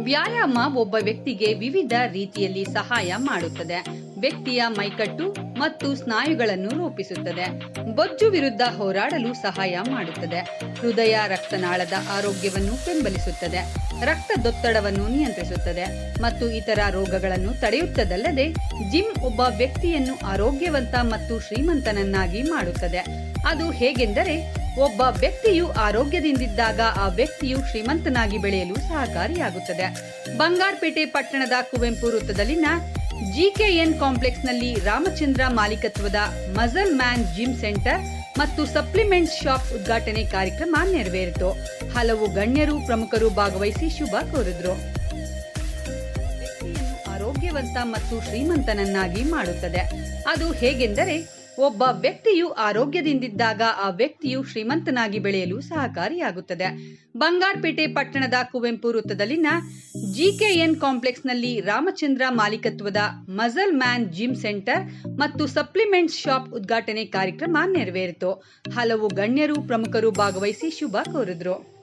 ವ್ಯಾಯಾಮ ಒಬ್ಬ ವ್ಯಕ್ತಿಗೆ ವಿವಿಧ ರೀತಿಯಲ್ಲಿ ಸಹಾಯ ಮಾಡುತ್ತದೆ. ವ್ಯಕ್ತಿಯ ಮೈಕಟ್ಟು ಮತ್ತು ಸ್ನಾಯುಗಳನ್ನು ರೂಪಿಸುತ್ತದೆ. ಬೊಜ್ಜು ವಿರುದ್ಧ ಹೋರಾಡಲು ಸಹಾಯ ಮಾಡುತ್ತದೆ. ಹೃದಯ ರಕ್ತನಾಳದ ಆರೋಗ್ಯವನ್ನು ಬೆಂಬಲಿಸುತ್ತದೆ. ರಕ್ತದೊತ್ತಡವನ್ನು ನಿಯಂತ್ರಿಸುತ್ತದೆ ಮತ್ತು ಇತರ ರೋಗಗಳನ್ನು ತಡೆಯುತ್ತದಲ್ಲದೆ, ಜಿಮ್ ಒಬ್ಬ ವ್ಯಕ್ತಿಯನ್ನು ಆರೋಗ್ಯವಂತ ಮತ್ತು ಶ್ರೀಮಂತನನ್ನಾಗಿ ಮಾಡುತ್ತದೆ. ಅದು ಹೇಗೆಂದರೆ ಒಬ್ಬ ವ್ಯಕ್ತಿಯು ಆರೋಗ್ಯದಿಂದಿದ್ದಾಗ ಆ ವ್ಯಕ್ತಿಯು ಶ್ರೀಮಂತನಾಗಿ ಬೆಳೆಯಲು ಸಹಕಾರಿಯಾಗುತ್ತದೆ. ಬಂಗಾರಪೇಟೆ ಪಟ್ಟಣದ ಕುವೆಂಪು ವೃತ್ತದಲ್ಲಿನ ಜಿಕೆಎನ್ ಕಾಂಪ್ಲೆಕ್ಸ್ನಲ್ಲಿ ರಾಮಚಂದ್ರ ಮಾಲೀಕತ್ವದ ಮಜಲ್ ಮ್ಯಾನ್ ಜಿಮ್ ಸೆಂಟರ್ ಮತ್ತು ಸಪ್ಲಿಮೆಂಟ್ ಶಾಪ್ ಉದ್ಘಾಟನೆ ಕಾರ್ಯಕ್ರಮ ನೆರವೇರಿತು. ಹಲವು ಗಣ್ಯರು, ಪ್ರಮುಖರು ಭಾಗವಹಿಸಿ ಶುಭ ಕೋರಿದ್ರು. ಆರೋಗ್ಯವಂತ ಮತ್ತು ಶ್ರೀಮಂತನನ್ನಾಗಿ ಮಾಡುತ್ತದೆ. ಅದು ಹೇಗೆಂದರೆ ಒಬ್ಬ ವ್ಯಕ್ತಿಯು ಆರೋಗ್ಯದಿಂದಿದ್ದಾಗ ಆ ವ್ಯಕ್ತಿಯು ಶ್ರೀಮಂತನಾಗಿ ಬೆಳೆಯಲು ಸಹಕಾರಿಯಾಗುತ್ತದೆ. ಬಂಗಾರ್ಪೇಟೆ ಪಟ್ಟಣದ ಕುವೆಂಪು ವೃತ್ತದಲ್ಲಿನ ಜಿಕೆಎನ್ ಕಾಂಪ್ಲೆಕ್ಸ್ನಲ್ಲಿ ರಾಮಚಂದ್ರ ಮಾಲೀಕತ್ವದ ಮಜಲ್ ಮ್ಯಾನ್ ಜಿಮ್ ಸೆಂಟರ್ ಮತ್ತು ಸಪ್ಲಿಮೆಂಟ್ ಶಾಪ್ ಉದ್ಘಾಟನೆ ಕಾರ್ಯಕ್ರಮ ನೆರವೇರಿತು. ಹಲವು ಗಣ್ಯರು ಪ್ರಮುಖರು ಭಾಗವಹಿಸಿ ಶುಭ ಕೋರಿದ್ರು.